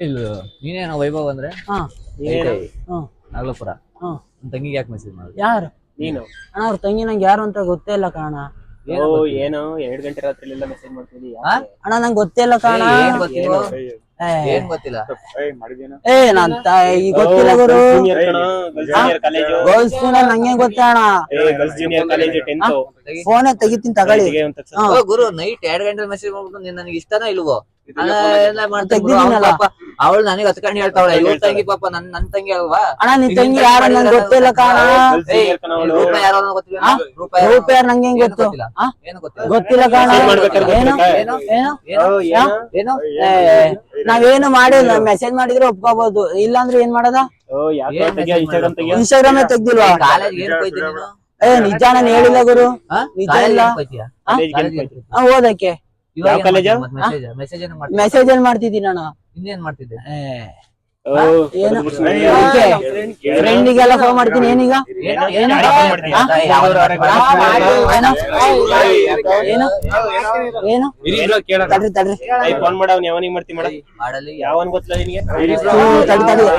ಇಲ್ಲ ನೀನೇನೋ ವೈಭವ್ ಅಂದ್ರೆ? ಹಾ. ಏನು. ಹ್ಮ್. ನಾಗಲಾಪುರ. ತಂಗಿಗೆ ಯಾಕೆ ಮೆಸೇಜ್ ಮಾಡಿ ಯಾರು? ನೀನು. ಅಣ್ಣ ಅವ್ರ ತಂಗಿ ನಂಗೆ ಯಾರು ಅಂತ ಗೊತ್ತೇ ಇಲ್ಲ ಕಾಣ. ಓ ಏನೋ ಎರಡ್ ಗಂಟೆ ರಾತ್ರಿ ಎಲ್ಲ ಮೆಸೇಜ್ ಮಾಡ್ತಿದ್ದಿ? ಅಣ್ಣ ನಂಗೆ ಗೊತ್ತೇ ಇಲ್ಲ ಕಾಣ. ಏನ್ ಗೊತ್ತಿಲ್ಲ? ಏ, ಏನ್ ಗೊತ್ತಿಲ್ಲ? ಏ ನನ್ ತಾಯಿ ಗೊತ್ತಿಲ್ಲ ಗುರು. ಗರ್ಲ್ಸ್ ಜೂನಿಯರ್ ನಂಗೆ ಗೊತ್ತೇ ಅಣ್ಣ? ಏ ಗರ್ಲ್ಸ್ ಜೂನಿಯರ್ ಕಾಲೇಜು ಟೆಂತ್ ಫೋನೇ ತೆಗಿತೀನಿ ತಗೊಳ್ಳಿ. ಹಾ. ಗುರು ನೈಟ್ ಎರಡ್ ಗಂಟೆ ಮೆಸೇಜ್ ಮಾಡ್ಬಿಟ್ಟು ನಿನ್ ನನಗೆ ಇಷ್ಟನ ಇಲ್ವೋ. ಅವಳು ನನಗೆ ಹತ್ಕೊಂಡು ಹೇಳ್ತಾವಳೆ. ಇವ್ರ ತಂಗಿ ಪಾಪ ನನ್ ನನ್ ತಂಗಿ ಅಲ್ವಾ? ಅಣ್ಣ ನಿನ್ ತಂಗಿ ಯಾರು ನಂಗೆ ಗೊತ್ತಿಲ್ಲ ಕಾಣ ರೂಪ ಯಾರೋ ಗೊತ್ತಿಲ್ಲ? ಹಾ? ರೂಪ ಯಾರೋ ರೂಪ ಯಾರು ನಂಗೆ ಹೆಂಗ್ ಗೊತ್ತು? ಗೊತ್ತಿಲ್ಲ? ಏನು ಗೊತ್ತಿಲ್ಲ? ಗೊತ್ತಿಲ್ಲ ಕಾಣ ಏನು? ಏನು? ಏನು? ಏನು? ಏನು? ನಾವೇನು ಮಾಡಿಲ್ಲ. ಮೆಸೇಜ್ ಮಾಡಿದ್ರೆ ಒಪ್ಕೋಬಹುದು ಇಲ್ಲಾಂದ್ರೆ ಏನ್ ಮಾಡದ? ಓ ಯಾಕೆ ಏನ್ ಇನ್ಸ್ಟಾಗ್ರಾಮ್ ತೆಗ್ದಿಲ್ವಾ? ಕಾಲೇಜ್ ಏನ್ ಹೋಯ್ತು ನೀನು? ಏ ನಿಜ ನಾನು ಹೇಳಿಲ್ಲ ಗುರು? ನಿಜ ಕಾಲೇಜ್ ಇಲ್ಲ. ಏನ್ ಮೆಸೇಜ್ ಏನು ಮಾಡ್ತಿದ್ದೆ ಮೆಸೇಜ್ ಏನ್ ಮಾಡ್ತಿದ್ದೀನಿ ಅಣ್ಣ ಇನ್ನೇನ್ ಮಾಡ್ತಿದ್ದೆ. ಫ್ರೆಂಡಿಗೆಲ್ಲ ಫೋನ್ ಮಾಡ್ತೀನಿ ಏನೀಗ? ಏನು? ಏನು ತಡ್ರಿ ತಡ್ರಿ. ಫೋನ್ ಮಾಡವ್ ಯಾವನಿಗೆ ಮಾಡ್ತಿ ಮಾಡ. ಮಾಡಲಿ. ಯಾವನ್ ಗೊತ್ತಿಲ್ಲ ನಿನಗೆ? ತಡಿ. ತಡಿ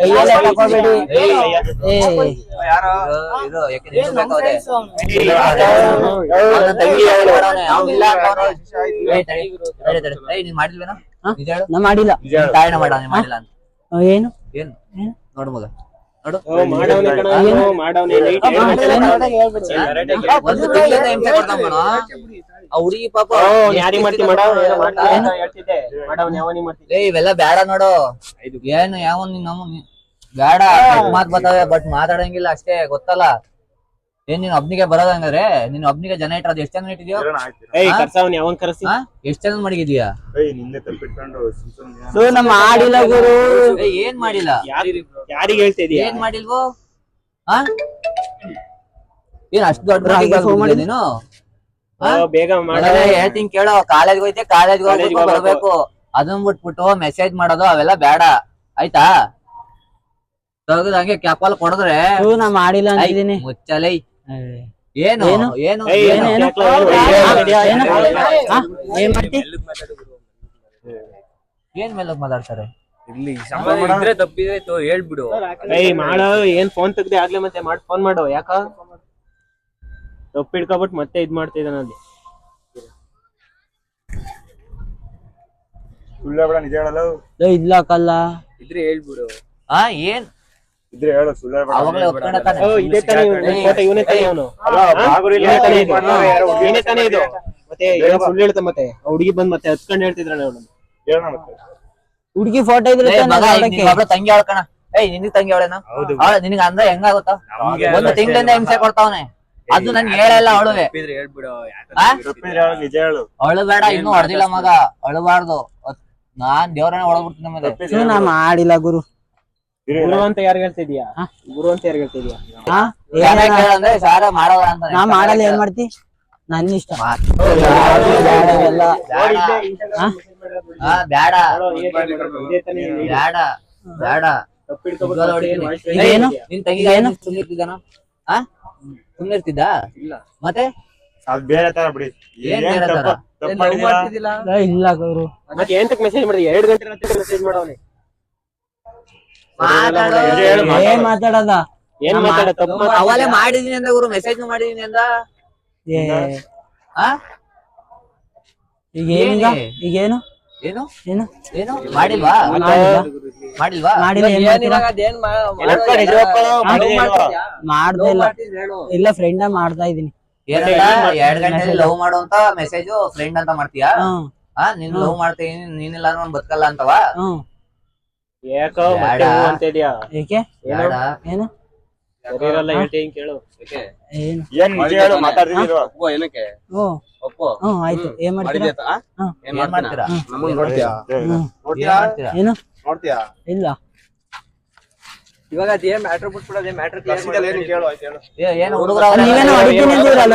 ಕೈಯಲ್ಲೇ ಮಾಡಿಲ್ವೇನೋ? ಮಾಡಿಲ್ಲ. ಮಾಡಿಲ್ಲ ಅಂತ. ಏನು? ಏನು? ನೋಡು ಮಗ. ನೋಡು. ಓ ಮಾಡವ್ನೆ ಕಣ ಏನು? ಓ ಮಾಡವ್ನೆ ನೈಟ್ ಆ, ಒಂದು ತಿಂಗಳಿಂದ ಹಿಂಸೆ ಕೊಡ್ತಾನ್ ಕಣೋ. ಆ ಹುಡುಗಿ ಪಾಪ ಯಾರಿಗೆ ಮಾಡ್ತಿ ಮಾಡ? ಏನು? ಏಯ್ ಇವೆಲ್ಲ ಬೇಡ ನೋಡು. ಏನು ಯಾವ ನಿನ್ ಬೇಡ ಮಾತ್ ಬರ್ತಾವೆ ಬಟ್ ಮಾತಾಡಂಗಿಲ್ಲ ಅಷ್ಟೇ ಗೊತ್ತಲ್ಲ? ಏನ್ ನೀನ್ ಒಬ್ನಿಗೆ ಬರೋದ ಹಂಗಾದ್ರೆ? ನೀನ್ ಒಬ್ನಿಗೆ ಜನ ಇಟ್ಟಿರೋದು ಎಷ್ಟು ಜನ ಇಟ್ಟಿದ್ಯೋ? ಏಯ್? ಕರ್ಸವನ್ ಯಾವನ್ ಕರ್ಸಿ. ಹಾ? ಎಷ್ಟ್ ಜನ ಮಡಗಿದ್ಯಾ ಸೊ ಗುರು. ಏಯ್ ಏನ್ ಮಾಡಿಲ್ಲ? ಯಾರಿಗೆ ಹೇಳ್ತಾ ಇದೀಯ? ಏನ್ ಮಾಡಿಲ್ವೋ? ಹಾ? ಏನ್ ಅಷ್ಟು ದೊಡ್ಡ ಮಾಡಿದ್ದೆ? ನೀನು? ಓ, ಬೇಗ ಮಾಡ. ಅದೇ ಹೇಳ್ತೀನಿ ಕೇಳೋ ಕಾಲೇಜ್ ಹೋಯ್ತೆ ಕಾಲೇಜ್ College ಗೆ ಹೋಗ್ಬೇಕು. ಹೋಗ್ಬೇಕು. ಬರ್ಬೇಕು. ಅದನ್ ಬಿಟ್ಬಿಟ್ಟು ಮೆಸೇಜ್ ಮಾಡೋದು ಅವೆಲ್ಲ ಬೇಡ. ಆಯ್ತಾ? ತೆಗ್ದು ಹಂಗೆ ಕ್ಯಾಪಲ್ ಕೊಡಿದ್ರೆ. ಸೊ ನಾ ಮಾಡಿಲ್ಲ ಮುಚ್ಚಲೈ. ಏನು ಏನು? ಏನು ಮಾಡ್ತಿ? ಏನ್ ಮೇಲಕ್ ಮಾತಾಡ್ತಾರೆ? ಇಲ್ಲಿ ಇದ್ರೆ ತಪ್ಪಿದ್ರೆ ಹೇಳ್ಬಿಡು. ಏಯ್ ಮಾಡ. ಏನ್ ಫೋನ್ ತೆಗ್ದೆ ಆಗ್ಲೇ ಮತ್ತೆ ಮಾಡ್ ಫೋನ್ ಮಾಡು. ಯಾಕ? ತಪ್ಪಿಡ್ಕೊಬಿಟ್ ಮತ್ತೆ ಇದ್ ಮಾಡ್ತಿದ್ದಾನ ಅಲ್ಲಿ. ಸುಳ್ಳ ಬೇಡ ನಿಜ ಹೇಳಲ್ಲ. ಇಲ್ಲ ಕಲ್ಲ. ಇದ್ರೆ ಹೇಳ್ಬಿಡು. ಆ ಏನ್? ಇದ್ರೆ ಹೇಳು ಸುಳ್ಳ ಇದೇ ತಾನೇ ಫೋಟೋ ಇವನೇ ತಾನೇ ಅವನು ಇವನೇ ತಾನೇ ಇದು. ಮತ್ತೆ ಏನೋ ಸುಳ್ಳು ಹೇಳ್ತಾ ಮತ್ತೆ. ಹುಡುಗಿ ಬಂದ್ ಮತ್ತೆ ಹತ್ಕೊಂಡ್ ಹೇಳ್ತಿದ್ರ ಅವನು. ಹೇಳೋಣ ಮತ್ತೆ. ಹುಡುಗಿ ಫೋಟೋ ಇದ್ರೆ ತಂಗಿ ಹೇಳ್ಕಣ ಏಯ್ ನಿನಗ್ ತಂಗಿ ಅವಳೇನ? ನಿನ್ಗೆ ಅಂದ್ರೆ ಹೆಂಗಾಗುತ್ತ? ಒಂದು ತಿಂಗಳಿಂದ ಹಿಂಸೆ ಕೊಡ್ತಾವನೆ. ಅದು ನನ್ಗೆ ಹೇಳಲ್ಲ ಅವಳುವೆ ತಪ್ಪಿದ್ರೆ ಹೇಳ್ಬಿಡು ಹೇಳು ನಿಜ ಹೇಳು. ಅಳು ಬೇಡ ಇನ್ನು ಹೊಡೆದಿಲ್ಲ ಮಗ. ಅಳಬಾರ್ದು ನಾನ್ ದೇವ್ರನ್ನ ಹೊಡೆದ್ಬಿಡ್ತೀನಿ ಮತ್ತೆ ಮಾಡಿಲ್ಲ ಗುರು. ಗುರು ಅಂತ ಯಾರು ಹೇಳ್ತಿದ್ಯಾ? ಹಾ? ಗುರು ಅಂತ ಯಾರು ಹೇಳ್ತಿದ್ಯಾ? ಹಾ? ಯಾರ ಏನ? ಸಾರ ಮಾಡಲ್ಲ ಅಂತ ನಾ ಮಾಡಲ್ಲ ಏನ್ ಮಾಡ್ತಿ? ನನ್ನ ಇಷ್ಟ. ಎಲ್ಲ. ಬೇಡ. ಬೇಡ. ಬೇಡ. ಏನು? ನಿನ್ ತಂಗಿ ಏನು? ಮತ್ತೆ? ಅದ್ ಬೇರೆ ತರ ಬಿಡಿ. ಏನ್ ಏನ್ ಬೇರೆ ತರ? ತಪ್ಪು ತಪ್ಪು ಮಾಡಿದೀರಾ? ಮಾಡ್ತಿದ್ದಿಲ್ಲ. ಏ, ಇಲ್ಲ ಗುರು. ಮತ್ತೆ ಎಂತಕ್ ಮೆಸೇಜ್ ಮಾಡಿದ್ಯಾ? ಎರಡ್ ಗಂಟೆ ಮೆಸೇಜ್ ಮಾಡವನೆ ಏನ್ ಮಾತಾಡದ? ಏನ್ ಮಾತಾಡ? ತಪ್ಪು ಮಾಡಿದೀನಿ ಅಂದ ಗುರು ಮೆಸೇಜ್ ಮಾಡಿದೀನಿ ಅಂದ. ಏ ಆ? ಈಗ ಏನೀಗ ಏನೇ? ಮಾಡಿಲ್ವಾ? ಮಾಡಿಲ್ವಾ? ಮಾಡಿಲ್ಲ ಮಾಡ್ತೀರಾ? ಅದೇನ್ ಮಾಡಿದೆ ಇಲ್ಲ. ಇಲ್ಲ. ಫ್ರೆಂಡ ಮಾಡ್ತಾ ಇದೀನಿ ಏನಂತ ಎರಡ್ ಗಂಟೆ ಲವ್ ಮಾಡುವಂತ ಮೆಸೇಜ್ ಫ್ರೆಂಡ್ ಅಂತ ಮಾಡ್ತೀಯಾ? ಹ್ಮ್. ಆ ನೀನ್ ಲವ್ ಮಾಡ್ತೀನಿ ನೀನಿಲ್ಲ ನಾನು ಬದುಕಲ್ಲ ಅಂತವಾ? ಹ್ಮ್. ಯಾಕೋ ಮತ್ತೆ. ಹೂ ಅಂತ ಇದೆಯಾ? ಏಕೆ? ಬೇಡ ಏನು? ಸರಿರಲ್ಲ ಹೇಳ್ತೀನಿ ಕೇಳು. ಏನು? ಏನ್ ನಿಜ ಹೇಳು ಮಾತಾಡ್ತಿದ್ದೀರೋ? ಒಪ್ಪು ಏನಕ್ಕೆ? ಓ ಒಪ್ಪು? ಹ್ಮ್ ಆಯ್ತು. ಏನ್ ಮಾಡ್ತೀರಾ? ಮಾಡಿದ್ಯಾ ತಾ? ಹ್ಮ್ ಏನ್ ಏನ್ ಮಾಡ್ತೀರಾ? ನಮ್ಮನ್ ನೋಡ್ತೀಯಾ? ಹ್ಮ್ ಏನ್ ಮಾಡ್ತೀರಾ ಏನು ನೋಡ್ತೀಯಾ? ಇಲ್ಲ. ಇವಾಗ ಅದೇನ್ ಮ್ಯಾಟ್ರ್ ಬಿಟ್ಬಿಡೋದೇ ಮ್ಯಾಟ್ರ್ ಕೇಳು ಆಯ್ತು ಹೇಳು. ಏ- ಏನು ಹುಡುಗರ ನೀವೇನೋ ಹೊಡಿತೀನಿ ಅಂದಿರಲ್ಲ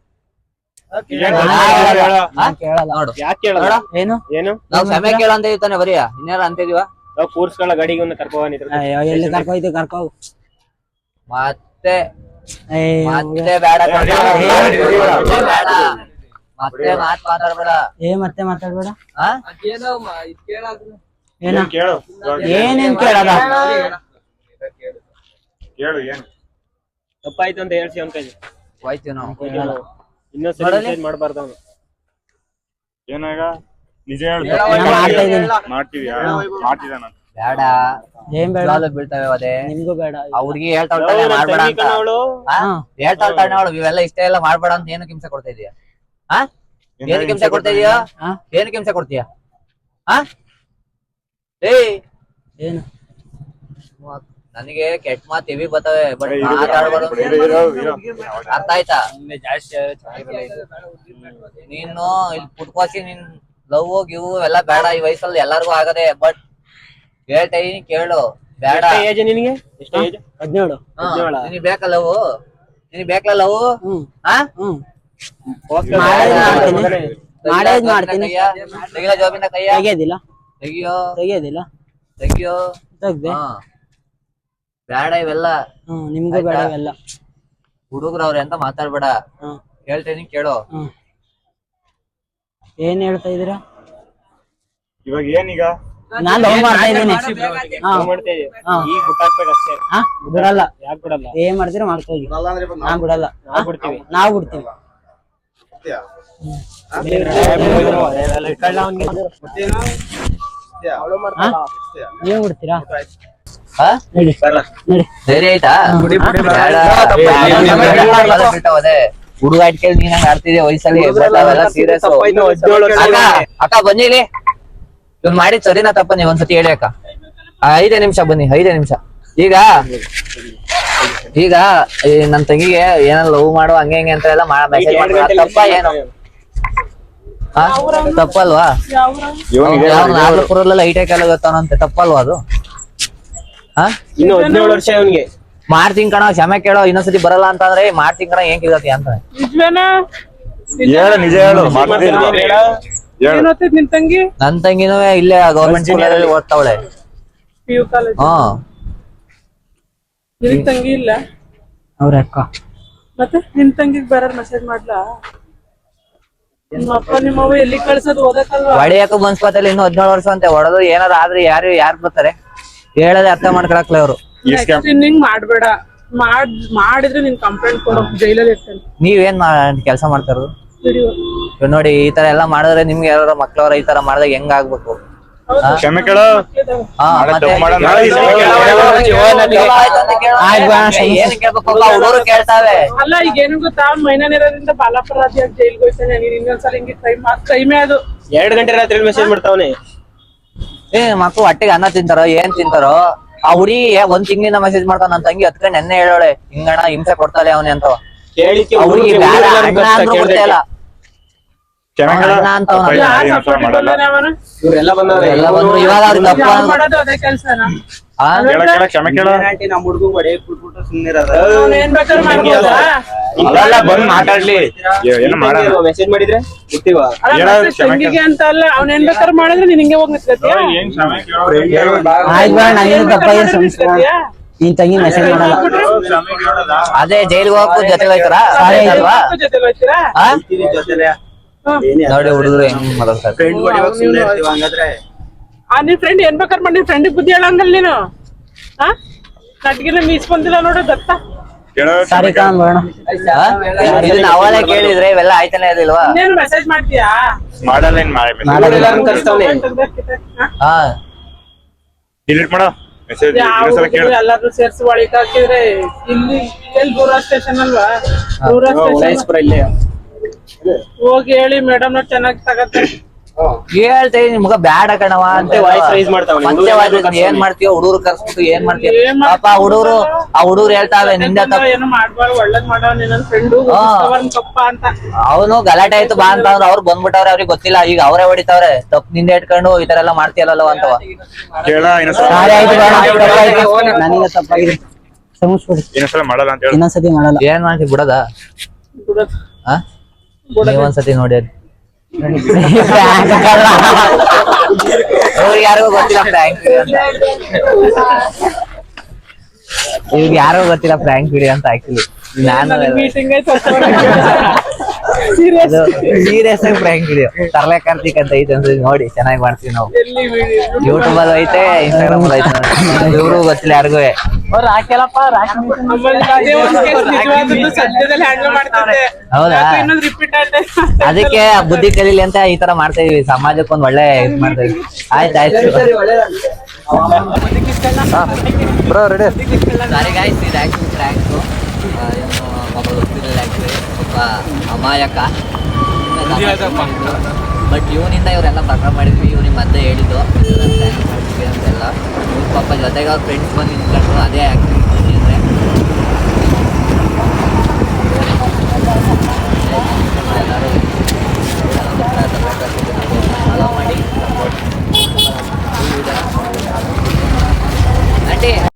ಏನ್? ಕೇಳಲ್ಲ? ಕೇಳಲ್ಲ. ಏನು? ಏನು? ನಾವ್ ಸಮಯ ಕೇಳು ಅಂತ ಇರ್ತಾನೆ ಬರೀ. ಇನ್ಯಾರ ಅಂತಿದೀವ ನಾವು ಕೂರ್ಸ್ಕೊಳ್ಳೋ ಗಾಡಿಗೆ ಒಂದು ಕರ್ಕೋ ಎಲ್ಲಿ ಕರ್ಕೋ? ಕರ್ಕೋಯ್ತು ಕರ್ಕೋ. ಮತ್ತೆ ಮತ್ತೆ ಬೇಡ ಮತ್ತೆ ಮಾತ್ ಮಾತಾಡ್ಬೇಡ. ಏ ಮತ್ತೆ ಮಾತಾಡ್ಬೇಡ. ಇದ್. ಏನ? ಕೇಳು? ಏನೇನ್ ಕೇಳದ ಕೇಳು ಏನು? ತಪ್ಪಾಯ್ತು ಅಂತ ಹೇಳ್ಸಿ ಅವ್ನ ಕೈ ಹೋಯ್ತಿವಿ ನಾವು. ಇನ್ನೊಂದ್ಸರಿ ನೋಡಲಿ. ಮೆಸೇಜ್ ಮಾಡಬಾರ್ದು ಅವನು ಏನಾಗ? ನಿಜ ಮಾಡ್ತಾ ಇದೀನಿ. ಮಾಡ್ತೀವಿ ಬೇಡ. ಏನ್ ಬೇಡ? ಜೋಲು ಬೀಳ್ತವೆ ಅದೇ ನಿಮ್ಗೂ ಬೇಡ. ಮಾಡ್ಬೇಡ ಅಂತ. ಅವಳು ಆ? ಹೇಳ್ತಾಳೆ ಅವಳು ಇವೆಲ್ಲ ಇಷ್ಟ ಎಲ್ಲ ಮಾಡ್ಬೇಡ ಅಂತ ಏನು ಹಿಂಸೆ ಕೊಡ್ತಾ ಇದೀಯ? ಆ ಏನಕ್ಕೆ ಹಿಂಸೆ ಕೊಡ್ತಾ ಇದೀಯ? ಏನು ಕಿಂಸೆ ಹಿಂಸೆ ಕೊಡ್ತೀಯ? ಆ ಏಯ್ ಏನು ನನಗೆ ಕೆಟ್ಟ ಮಾತು ಇವಿ ಬರ್ತವೆ ಬಟ್. ಅರ್ಥ ಆಯ್ತಾ. ನೀನು ಇಲ್ಲಿ ಪುಟ್ಕೋಸಿ ನಿನ್ ಲವ್ ಗಿವ್ ಎಲ್ಲ ಬೇಡ ಈ ವಯಸ್ಸಲ್ಲಿ ಎಲ್ಲಾರ್ಗು ಆಗದೆ ಬಟ್ ಹೇಳ್ತೈನಿ ಕೇಳು. ಬೇಡ. ಏಜ್ ನಿನಗೆ? ಹದಿನೇಳು? ನಿನಗ್ ಬೇಕ ಲವ್ ನಿನಗ್ ಬೇಕಲ್ಲ ಲವ್ ಹಾ? ಇದ್ದಾನೆ. ಮಾಡ್ತೀನಿ. ಮಾಡೇದ್ ಮಾಡ್ತೀನಿ. ತೆಗಿಲ ಜೋಬಿನ ಕೈಯ ತೆಗಿಯೋದಿಲ್ಲ. ತೆಗಿಯೋ. ತೆಗಿಯೋದಿಲ್ಲ. ತೆಗಿಯೋ. ತೆಗ್ದೆ. ಹಾ. ಬೇಡ ಇವೆಲ್ಲ. ಹ್ಮ್ ನಿಮ್ಗೂ ಬೇಡ ಆಯ್ತಾ? ಇವೆಲ್ಲ. ಹುಡುಗ್ರು ಅವ್ರೆ ಅಂತ ಮಾತಾಡ್ಬೇಡ. ಹ್ಮ್. ಹೇಳ್ತೇನಿ ಕೇಳು. ಹ್ಮ್. ಏನ್ ಹೇಳ್ತಾ ಇದೀರಾ ಇವಾಗ ಏನೀಗ? ನಾನ್ ಲವ್ ಮಾಡ್ತಾ ಇದೀನಿ ಹಾ. ಏನ್ ಮಾಡ್ತಾ ಇದೀಯ? ಹಾ. ಈಗ ಬಿಟ್ಟಾಕ್ಬೇಕು ಅಷ್ಟೇ ಹಾ? ಬಿಡಲ್ಲ. ಯಾಕೆ ಬಿಡಲ್ಲ? ಏನ್ ಮಾಡ್ತೀರಾ ಮಾಡ್ಕೋಗಿ ನಾನ್ ಬಿಡಲ್ಲ. ನಾವ್ ಬಿಡ್ತೀವಿ. ಬಿಡ್ತೀವಿ? ನೀವ್ ಬಿಡ್ತೀರಾ? ಹುಡುಗ ಇಟ್ಕೇಳಿ ನೀನ್ ಹಂಗ ಆಡ್ತಿದ್ಯಾ? ವಯಸ್ಸಲ್ಲಿ ಸೀರಿಯಸ್ ಅಕ್ಕ ಅಕ್ಕ ಬನ್ನಿ ಇಲ್ಲಿ. ಇವ್ನ್ ಮಾಡಿದ್ ಸರಿನಾ ತಪ್ಪ? ನೀವ್ ಒಂದ್ಸತಿ ಹೇಳಿ ಅಕ್ಕ. ಐದೇ ನಿಮಿಷ ಬನ್ನಿ ಐದೇ ನಿಮಿಷ. ಈಗ ಈಗ ಈ ನನ್ ತಂಗಿಗೆ ಏನಾರ ಲವ್ ಮಾಡುವ ಹಂಗೆ ಹಂಗೆ ಅಂತ ಎಲ್ಲ ಮೆಸೇಜ್ ಮಾಡ್ತಾರೆ. ತಪ್ಪ ಏನು? ಹಾ? ತಪ್ಪಲ್ವಾ? ನಾಲ್ಕು ಐಟೆ ಕೆಲ ಗೊತ್ತಾನಂತೆ. ತಪ್ಪಲ್ವಾ ಅದು? ಇನ್ನು ಹದಿನೇಳು ವರ್ಷ ಮಾಡ್ತೀನಿ ಕಣ ಕ್ಷಮೆ ಕೇಳೋ ಇನ್ನೊಂದ್ಸತಿ ಬರಲ್ಲ ಅಂತಂದ್ರೆ "ಏ, ಮಾಡ್ತೀನಿ ಕಣ ಏನ್ ಕೇಳತಿ ಅಂತ. ಹೇಳು ನಿಜ ಹೇಳು ನಿನ್ ತಂಗಿ? ನನ್ ತಂಗಿನೂ ಇಲ್ಲೇ ಗೌರ್ಮೆಂಟ್ ಸ್ಕೂಲಲ್ಲಿ ಓದ್ತಾವಳೆ. P U college. ಹ್ಮ್ ನಿನ್ ತಂಗಿ ಇಲ್ಲ? ಅವ್ರ ಅಕ್ಕ. ಮತ್ತೆ ನಿನ್ ತಂಗಿಗ್ ಬರೋರ್ ಮೆಸೇಜ್ ಮಾಡ್ಲಾ? ನಿಮ್ಮ ಅಪ್ಪ ನಿಮ್ಮವ್ವ ಎಲ್ಲಿ ಕಳ್ಸೋದು ಓದಕ್ಕಲ್ವಾ? ಹೊಡಿಯಕ್ಕೂ ಮನ್ಸ್ಕೊತಲ್ಲ ಇನ್ನು ಹದಿನೇಳು ವರ್ಷ ಅಂತೆ. ಹೊಡೆದು ಏನಾರ ಆದ್ರೆ ಯಾರು ಯಾರು ಬರ್ತಾರೆ? ಹೇಳದೆ ಅರ್ಥ ಮಾಡ್ಕೊಳಕ್ಲ ಅವ್ರು. ಈ ಸ್ಕ್ಯಾಮ್ ನೆಕ್ಸ್ಟ್ ಹಿಂಗ್ ಮಾಡ್ಬೇಡ. ಮಾಡ್ ಮಾಡಿದ್ರೆ ನಿನ್ ಕಂಪ್ಲೇಂಟ್ ಕೊಡೋ ಜೈಲಲ್ಲಿ ಇರ್ತೇನೆ. ನೀವೇನ್ ಕೆಲಸ ಇವಾಗ್ ನೋಡಿ ಈ ತರ ಎಲ್ಲ ಮಾಡಿದ್ರೆ ನಿಮ್ಗೆ ಯಾರು ಮಕ್ಳವ್ರ ಈ ತರ ಮಾಡಿದಾಗ ಹೆಂಗ್ ಆಗ್ಬೇಕು? ಕ್ಷಮೆ ಕೇಳು? ಹಾ, ನಾಳೆ ಮತ್ತೆ ತಪ್ಪು ಮಾಡಲ್ಲ. ಕೇಳೋ, ನಾಳೆ ಕೇಳೋ, ಕೇಳೋ, ಕೇಳೋ, ಕೇಳೋ, ಆಯ್ತು ಅಂತ ಕೇಳೋ. ಆಯ್ತು ಬಾ, ಏನ್ ಕೇಳ್ಬೇಕು? ಹುಡುಗರು ಕೇಳ್ತಾವೆ. ಅಲ್ಲ ಈಗ ಏನು ಗೊತ್ತಾ? ಇರೋದ್ರಿಂದ ಜೈಲ್ಗೆ ಹೋಗ್ತಾನೆ ನೀನ್ ಇನ್ನೊಂದ್ಸಲ ಹಿಂಗೆ ಕ್ರೈಮ್ ಕ್ರೈಮೇ ಅದು ಎರಡು ಗಂಟೆ ರಾತ್ರಿ ಮೆಸೇಜ್ ಮಾಡ್ತಾವನೆ. ಏ ಮಕ್ಳು ಹೊಟ್ಟೆಗೆ ಅನ್ನ ತಿಂತಾರೋ ಏನ್ ತಿಂತಾರೋ ಆ ಹುಡಿ ಒಂದ್ ತಿಂಗಳಿಂದ ಮೆಸೇಜ್ ಮಾಡ್ತಾನ ನನ್ ತಂಗಿ ಹತ್ಕೊಂಡ್ ನೆನ್ನೆ ಹೇಳೋಳೆ ಹಿಂಗಣ ಹಿಂಸೆ ಕೊಡ್ತಾಳೆ ಅವನೇ ಅಂತ. ಹುಡುಗಿ ಹುಡುಗಿ ಅಣ್ಣ ಅಂದ್ರೂ. ಇಲ್ಲ. ಅಣ್ಣ ಅಂತ ಅವ್ನು. ಇವ್ರೆಲ್ಲ ಬಂದವ್ರೆ. ಎಲ್ಲ ಬಂದ್ರು. ಇವಾಗ ಅವ್ರಿಗೆ ತಪ್ಪ ಆ? ಕೇಳ. ಕೇಳ ಕ್ಷಮೆ ಕೇಳು ಏನ್ ಬೇಕಾದ್ರೂ ಮಾಡ್ಬೋದಾ? ಅಲ್ಲ ಬಂದ್ ಮಾತಾಡ್ಲಿ. ಏನು ಮಾಡಲ್ಲ ಮೆಸೇಜ್ ಮಾಡಿದ್ರೆ? ತಂಗಿಗೆ ಅಂತ ಅಲ್ಲ ಅವ್ನ್ ಏನ್ ಬೇಕಾದ್ರೆ ಮಾಡಿದ್ರೆ ನೀನ್ ಹಿಂಗೆ ಹೋಗಿ ಆಯ್ತು ಬೇಡ ನಿಂತ್ಕೊತೀಯ? ನಿನ್ ತಂಗಿ ಮೆಸೇಜ್ ಮಾಡಲ್ಲ? ಅದೇ ಜೈಲ್ಗೆ ಹೋಗಕ್ಕೂ ಜೊತೆ ಹೋಯ್ತಾರ? ಸಾರಿ. ಅಲ್ವಾ. ನೋಡಿ ಹುಡುಗರು ಹೆಂಗ್ ಮಾತಾಡ್ತಾರೆ. ಆ ನಿನ್ ಫ್ರೆಂಡ್ ಏನ್ ಬೇಕಾದ್ರೆ ಮಾಡಿ ಫ್ರೆಂಡ್ ಫ್ರೆಂಡಿಗೆ ಬುದ್ಧಿ ಹೇಳಂಗಲ್ಲ ನೀನು ಹಾ ನಟ್ಗಿನ ಮೀಸ್ಕೊಂತಿಲ್ಲ ನೋಡು ದತ್ತ. ಕೇಳು ಸಾರಿ ಕ್ಷಮೆ ಕೇಳು. ಕಾಣ ಬೇಡ ಇದನ್ನ ಅವಲೇ ಕೇಳಿದ್ರೆ ಇವೆಲ್ಲ ಆಯ್ತಾನೆ ಇರ್ಲಿಲ್ವಾ? ಇನ್ನೇನು ಮೆಸೇಜ್ ಮಾಡ್ತೀಯಾ? ಮಾಡಲ್ಲ ಏನ್ ಮಾಡಿ ಮಾಡಲ್ಲ. ಎಲ್ಲಾರ್ನೂ ಕರ್ಸ್ತಾವ್ನೆ ಹಾ? ಡಿಲೀಟ್ ಮಾಡು. ಮೆಸೇಜ್ ಯಾವ ಕೇಳು. ಎಲ್ಲಾರು ಸೇರ್ಸಿ ಒಳಗೆ ಹಾಕಿದ್ರೆ ಇಲ್ಲಿ ಎಲ್ಲಿ ದೂರ ಸ್ಟೇಷನ್ ಅಲ್ವಾ? ದೂರ ಸ್ಟೇಷನ್ ಇಲ್ಲೇ. ಹೋಗಿ ಹೇಳಿ ಮೇಡಮ್ ಚೆನ್ನಾಗಿ ತಗತ್ತೆ ಹೇಳ್ತೇ ನಿಮ್ಗ ಬ್ಯಾಡ ಕಣವ ಅಂತ ಮತ್ತೆ ಕರ್ಸ್ಕೊಂಡು. ಏನ್ ಮಾಡ್ತೀಯ ಹುಡುಗರು ಕರ್ಸ್ಬಿಟ್ಟು ಏನ್ ಮಾಡ್ತೀಯ. ಪಾಪ ಹುಡುಗರು ಆ ಹುಡುಗರು ಹೇಳ್ತಾವೆ ನಿಂದ ತಪ್ಪು. ಏನು ಮಾಡ್ಬಾರ್ದು ಒಳ್ಳೇದ್ ಮಾಡೋ ನಿನ್ನ ಫ್ರೆಂಡು ಹಾ. ಕಪ್ಪ ಅಂತ. ಅವನು ಗಲಾಟೆ ಆಯ್ತು ಬಾ ಅಂತ ಅಂದ್ರೆ ಅವ್ರು ಬಂದ್ಬಿಟ್ಟವ್ರೆ ಅವ್ರಿಗೆ ಗೊತ್ತಿಲ್ಲ. ಈಗ ಅವರೇ ಹೊಡಿತಾವ್ರೆ. ತಪ್ಪು ನಿಂದೆ ಇಟ್ಕೊಂಡು ಈ ತರ ಎಲ್ಲ ಮಾಡ್ತೀಯಲ್ಲ ಅಂತವ ತಪ್ಪಾಯ್ತು ನನಗೆ ತಪ್ಪಾಗಿದೆ. ಅಂತ ಇನ್ನೊಂದ್ಸತಿ ಮಾಡಲ್ಲ. ಏನ್ ಮಾಡ್ತಿ ಬಿಡದ? ಬಿಡೋದು. ಆ? ನೀವೊಂದ್ಸತಿ ನೋಡಿ. ಅವ್ರಿಗೆ ಯಾರಿಗೂ ಗೊತ್ತಿಲ್ಲ ಫ್ರ್ಯಾಂಕ್ ಇವ್ರಿಗೆ ಯಾರೋ ಗೊತ್ತಿಲ್ಲ ಫ್ರ್ಯಾಂಕ್ ವಿಡಿಯೋ ಅಂತ ಆಕ್ಚುಲಿ ನಾನು ಮೀಟಿಂಗ್ ಸೀರಿಯಸ್. ಸೀರಿಯಸ್ ಆಗಿ ಪ್ರ್ಯಾಂಕ್ ವಿಡಿಯೋ ತರ್ಲೆ ಕಾರ್ತಿಕ್ ಅಂತ ಐತೆ ಅಂದ್ರೆ ನೋಡಿ ಚೆನ್ನಾಗಿ ಮಾಡ್ತೀವಿ ನಾವು? ಯೂಟ್ಯೂಬ್ ಅಲ್ಲಿ ಐತೆ ಇನ್ಸ್ಟಾಗ್ರಾಮ್ ಅಲ್ಲಿ ಐತೆ ಇವ್ರು ಗೊತ್ತಿಲ್ಲ ಯಾರಿಗೂ. ಅವ್ರು ಹಾಕ್ಯಲ್ಲಪ್ಪ ರಾಕಿ ಆಮೇಲೆ ಅದೇ ಒಂದ್ case ನಿಜವಾದದ್ದು ಸದ್ಯದಲ್ಲಿ ಹ್ಯಾಂಡಲ್ ಮಾಡ್ತಿದ್ದೆ. ಹೌದಾ? ಯಾಕೋ ಇನ್ನೊಂದು ರಿಪೀಟ್ ಆಯ್ತು. ಅದಕ್ಕೆ ಬುದ್ಧಿ ಕಲೀಲಿ ಅಂತ ಈ ತರ ಮಾಡ್ತಾ ಇದೀವಿ. ಸಮಾಜಕ್ಕೆ ಒಂದ್ ಒಳ್ಳೆ ಇದ್ ಮಾಡ್ತಾ ಇದೀವಿ. ಆಯ್ತು ಆಯ್ತು. ಬ್ರೋ ರೆಡಿ ಸಾರಿ ಗಾಯ್ಸ್ ಇದು ಆ್ಯಕ್ಚುಲಿ ಟ್ರ್ಯಾಕ್ಸು ಸ್ವಲ್ಪ ಅಮಾಯಕ. ಬಟ್ ಇವನಿಂದ ಇವರೆಲ್ಲ ಪಕ್ಕ ಮಾಡಿದ್ವಿ ಇವ್ರಿಗೆ ಮತ್ತೆ ಹೇಳಿದ್ದು. ಅಂತೆಲ್ಲ. ಇವ್ರ ಪಾಪ ಜೊತೆಗೆ ಅವ್ರ ಫ್ರೆಂಡ್ಸ್ ಬಂದು ನಿಂತ್ಕೊಂಡು ಅದೇ ಆ್ಯಕ್ಟಿಂಗ್ ಅಂದರೆ. ಎಲ್ಲರೂ ಮಾಡಿ ಆಂಟಿ